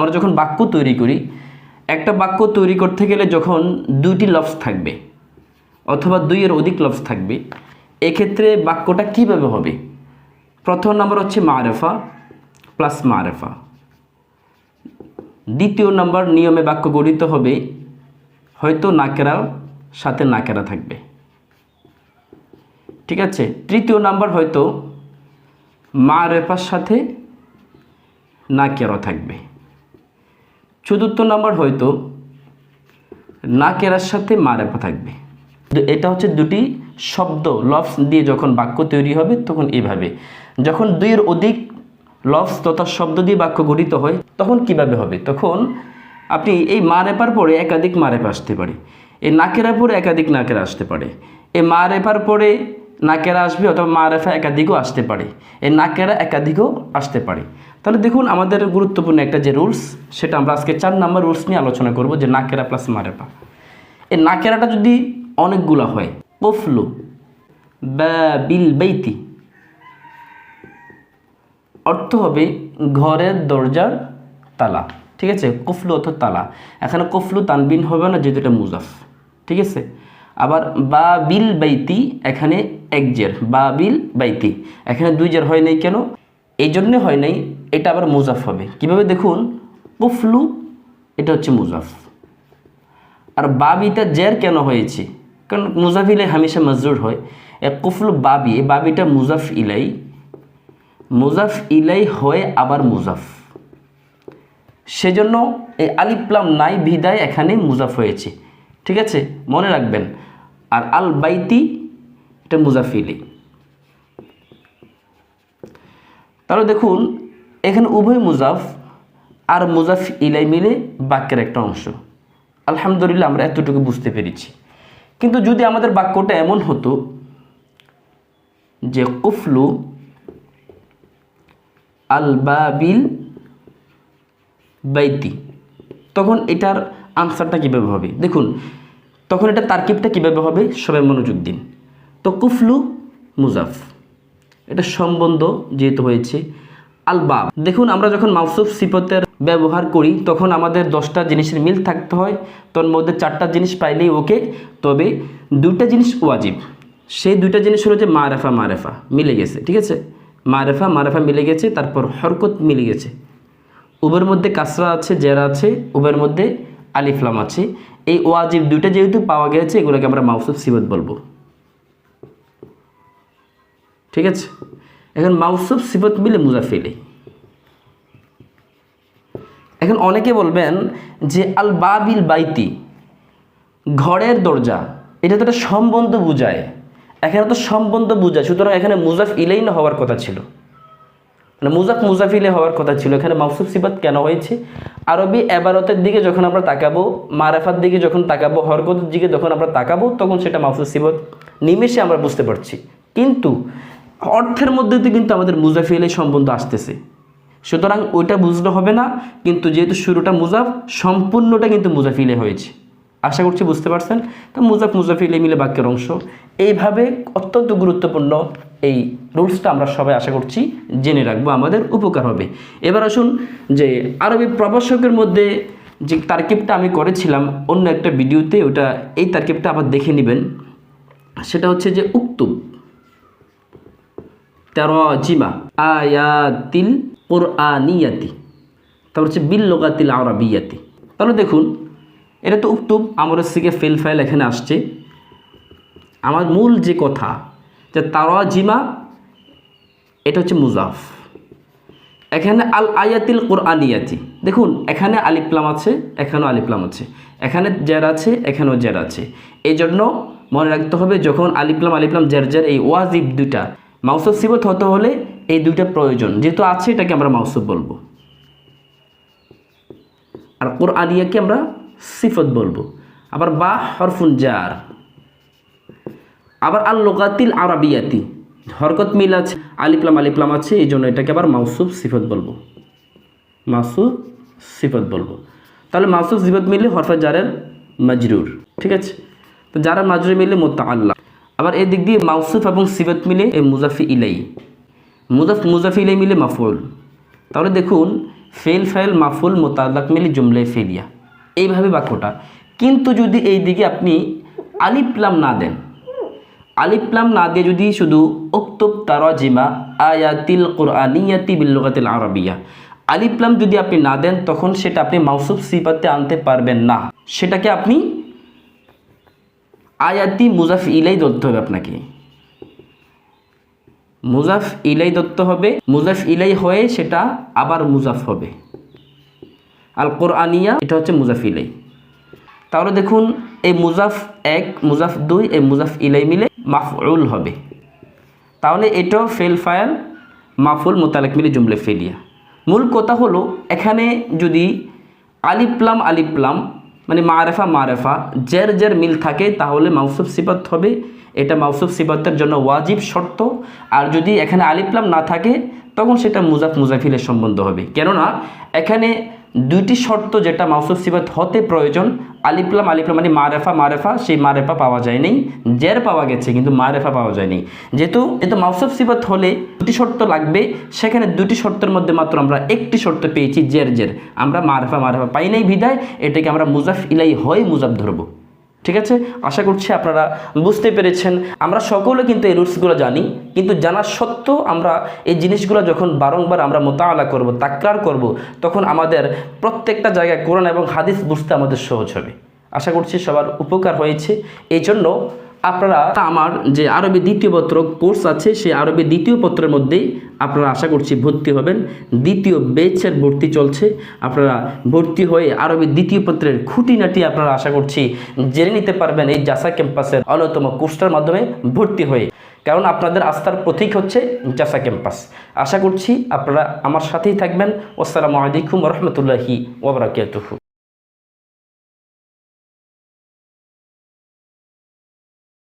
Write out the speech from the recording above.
আমরা যখন বাক্য তৈরি করি, একটা বাক্য তৈরি করতে গেলে যখন দুইটি লফস থাকবে অথবা দুইয়ের অধিক লফস থাকবে, এক্ষেত্রে বাক্যটা কীভাবে হবে? প্রথম নম্বর হচ্ছে মারেফা প্লাস মারেফা। দ্বিতীয় নাম্বার নিয়মে বাক্য গঠিত হবে, হয়তো নাকেরা সাথে নাকেরা থাকবে। ঠিক আছে? তৃতীয় নাম্বার হয়তো মা রেফার সাথে নাকেরা থাকবে। চতুর্থ নাম্বার হয়তো নাকেরার সাথে মা রেফা থাকবে। এটা হচ্ছে দুটি শব্দ লফস দিয়ে যখন বাক্য তৈরি হবে তখন এভাবে যখন দুইয়ের অধিক লফস তথা শব্দ দিয়ে বাক্য গঠিত হয়, তখন কীভাবে হবে? তখন আপনি এই মা রেপার পরে একাধিক মা রেপা আসতে পারে। এই নাকেরা পরে একাধিক নাকেরা আসতে পারে। এই মা রেপার পরে নাকেরা আসবে অথবা মা রেফা একাধিকও আসতে পারে। এই নাকেরা একাধিকও আসতে পারে। তাহলে দেখুন আমাদের গুরুত্বপূর্ণ একটা যে রুলস, সেটা আমরা আজকে চার নাম্বার রুলস নিয়ে আলোচনা করব, যে নাকেরা প্লাস মা রেপা এই নাকেরাটা যদি অনেকগুলো হয় কফলু বা বিল বেইতি, অর্থ হবে ঘরের দরজার তালা, ঠিক আছে? কফলু অর্থ তালা। এখানে কফলু তানবিন হবে না, যেহেতু এটা মুজাফ, ঠিক আছে? আবার বা বিল বাইতি, এখানে এক জের, বা বিল বাইতি। এখানে দুই জের হয় নাই কেন? এই জন্যে হয় নাই এটা আবার মুজাফ হবে। কীভাবে দেখুন? কুফলু, এটা হচ্ছে মুজাফ। আর বাবিটা জের কেন হয়েছে? কারণ মুজাফ ইলাই হামেশা মজরুর হয়। এ কুফলু বাবি এই বাবিটা মুজাফ ইলাই। মুজাফ ইলাই হয় আবার মুজাফ। সেজন্য এই আলিপ্লাম নাই ভিদায় এখানে মুজাফ হয়েছে। ঠিক আছে? মনে রাখবেন। আর আল বাইতি, এটা মুজাফ ইলাই। তাহলে দেখুন এখানে উভয় মুজাফ আর মুজাফ ইলাই মিলে বাক্যের একটা অংশ। আলহামদুলিল্লাহ আমরা এতটুকু বুঝতে পেরেছি। কিন্তু যদি আমাদের বাক্যটা এমন হতো যে কুফলু আল বাবিল বাইতি, তখন এটার আনসারটা কীভাবে হবে? দেখুন, তখন এটা তারকিবটা কীভাবে হবে? সবাই মনোযোগ দিন। তো কুফলু মুজাফ, এটা সম্বন্ধ যেহেতু হয়েছে আল বাব দেখুন, আমরা যখন মাউসুফ সিপতের ব্যবহার করি, তখন আমাদের দশটা জিনিসের মিল থাকতে হয়। তোর মধ্যে চারটা জিনিস পাইলেই ওকে, তবে দুইটা জিনিস ওয়াজিব। সেই দুইটা জিনিস হলো যে মারেফা মারেফা মিলে গেছে, ঠিক আছে? মারেফা মারেফা মিলে গেছে, তারপর হরকত মিলে গেছে। উবের মধ্যে কাসরা আছে, জেরা আছে উবের মধ্যে আলিফলাম আছে। এই ওয়াজিব দুইটা যেহেতু পাওয়া গেছে, এগুলোকে আমরা মাউসুফ সিবত বলব। ঠিক আছে? এখন মাউসুফ সিবত মিলে মুজাফিলি। এখন অনেকে বলবেন যে আল বাবিল বাইতি, ঘরের দরজা, এটা তো একটা সম্বন্ধ বুঝায়। এখানে তো সম্বন্ধ বুঝায়, সুতরাং এখানে মুজাফ ইলেই না হওয়ার কথা ছিল। মানে মুজাফ মুজাফিলে হওয়ার কথা ছিল। এখানে মাউসুফ সিবাত কেন হয়েছে? আরবি এবারতের দিকে যখন আমরা তাকাবো, মারাফার দিকে যখন তাকাবো, হরকতের দিকে যখন আমরা তাকাবো, তখন সেটা মাউসুফ সিবাত নিমেষে আমরা বুঝতে পারছি। কিন্তু অর্থের মধ্যে কিন্তু আমাদের মুজাফিলে সম্বন্ধ আসতেছে। সুতরাং ওইটা বুঝলে হবে না, কিন্তু যেহেতু শুরুটা মুজাফ, সম্পূর্ণটা কিন্তু মুজাফিলে হয়েছে। আশা করছি বুঝতে পারছেন? তো মুজাফ, মুজাফিলে মিলে বাক্যের অংশ। এইভাবে অত্যন্ত গুরুত্বপূর্ণ এই রুলসটা আমরা সবাই আশা করছি জেনে রাখব, আমাদের উপকার হবে। এবার আসুন যে আরবি প্রবাসকের মধ্যে যে তারকিবটা আমি করেছিলাম, অন্য একটা ভিডিওতে ওটা, এই তারকিবটা আবার দেখে নেবেন। সেটা হচ্ছে যে উক্তুব তেরজিমা আয়াতিল কোরআনিয়াতি। তারপর হচ্ছে বিল লোকাতিল আরবিয়াতি। তাহলে দেখুন, এটা তো উক্তুব আমরের থেকে ফেল ফাইল এখানে আসছে। আমার মূল যে কথা, যে তারাজিমা, এটা হচ্ছে মুজাফ। এখানে আল আয়াতিল কোরআনিয়াতি। দেখুন, এখানে আলিপ্লাম আছে, এখানেও আলিপ্লাম আছে। এখানে জের আছে, এখানেও জের আছে। এই জন্য মনে রাখতে হবে, যখন আলিপ্লাম আলিপ্লাম জের জের, এই ওয়াজিব দুইটা মাউসুফ সিবত হতে হলে এই দুইটা প্রয়োজন। যেহেতু আছে, এটাকে আমরা মাউসুফ বলব। আর কোরআনিয়াকে আমরা সিফত বলব। আবার বা হরফুন জার। আবার আল লোকাতিল আরবিয়াতি। হরকত মিল আছে আলিপ্লাম আলিপ্লাম আছে এই জন্য এটাকে আবার মাউসুফ সিফত বলব। মাসুফ সিফত বলব। তাহলে মাসুফ সিফত মিললে হরফে জারের মজরুর। ঠিক আছে? তো যারা মাজরুর মিললে মোত্তা আল্লাহ আবার এই দিক দিয়ে মাউসুফ এবং সিফত মিলে মুজাফি ইলাই। মুজাফ, মুজাফি ইলাই মিলে মাফুল। তাহলে দেখুন, ফেল ফেল মাফুল, মোতালাক মিলে জুমলে ফেলিয়া। এইভাবে বাক্যটা। কিন্তু যদি এই দিকে আপনি আলিপ্লাম না দেন আলিপ্লাম না দিয়ে যদি শুধু উক্তব তারাজিমা আয়াতিল কোরআনিয়াতি বিল্লুগাতিল আরবিয়া আলিপ্লাম যদি আপনি না দেন, তখন সেটা আপনি মাউসুফ সিফাতে আনতে পারবেন না। সেটাকে আপনি আয়াতি মুজাফ ইলাই ধরতে হবে আপনাকে। মুজাফ ইলাই দত্ত হবে, মুজাফ ইলাই হয়ে সেটা আবার মুজাফ হবে। আল কোরআনিয়া এটা হচ্ছে মুজাফ ইলাই। তাহলে দেখুন, এই মুজাফ এক, মুজাফ দুই, এই মুজাফ ইলাই মিলে মাফউল হবে। তাহলে এটাও ফেল ফায়াল মাফুল মোতালেক মিলে জুমলে ফেলিয়া। মূল কথা হলো, এখানে যদি আলিপ্লাম আলিপ্লাম মানে মারেফা মারেফা। জের জের মিল থাকে, তাহলে মাউসুফ সিফাত হবে। এটা মাউসুফ সিফাতের জন্য ওয়াজিব শর্ত। আর যদি এখানে আলিপ্লাম না থাকে, তখন সেটা মুজাফ মুজাফিলের সম্বন্ধ হবে। কেননা, এখানে দুইটি শর্ত যেটা মাউসুফ সিফাত হতে প্রয়োজন। আলিপ্লাম আলিপ্লাম মানে মারেফা মারেফা সেই মারেফা পাওয়া যায়নি। জের পাওয়া গেছে, কিন্তু মারেফা পাওয়া যায়নি। যেহেতু যেহেতু মাউসুফ সিফাত হলে দুটি শর্ত লাগবে, সেখানে দুটি শর্তের মধ্যে মাত্র আমরা একটি শর্ত পেয়েছি, জের জের। আমরা মারেফা মারেফা পাই নাই বিদায় এটাকে আমরা মুজাফ ইলাই হয় মুজাফ ধরবো। ঠিক আছে? আশা করছি আপনারা বুঝতে পেরেছেন। আমরা সকলে কিন্তু এই রুটসগুলো জানি, কিন্তু জানার সত্ত্বেও আমরা এই জিনিসগুলো যখন বারংবার আমরা মোতালা করব, তাকরার করব, তখন আমাদের প্রত্যেকটা জায়গায় কোরআন এবং হাদিস বুঝতে আমাদের সহজ হবে। আশা করছি সবার উপকার হয়েছে। এই জন্য আপনারা আমার যে আরবি দ্বিতীয় পত্র কোর্স আছে, সেই আরবি দ্বিতীয় পত্রের মধ্যেই আপনারা আশা করছি ভর্তি হবেন। দ্বিতীয় বেচের ভর্তি চলছে। আপনারা ভর্তি হয়ে আরবি দ্বিতীয় পত্রের খুঁটিনাটি আপনারা আশা করছি জেনে নিতে পারবেন এই জাসা ক্যাম্পাসের অন্যতম কোর্সটার মাধ্যমে ভর্তি হয়ে। কারণ আপনাদের আস্থার প্রতীক হচ্ছে জাসা ক্যাম্পাস। আশা করছি আপনারা আমার সাথেই থাকবেন। আসসালামু আলাইকুম রহমতুল্লাহি ওবরাকাতুহু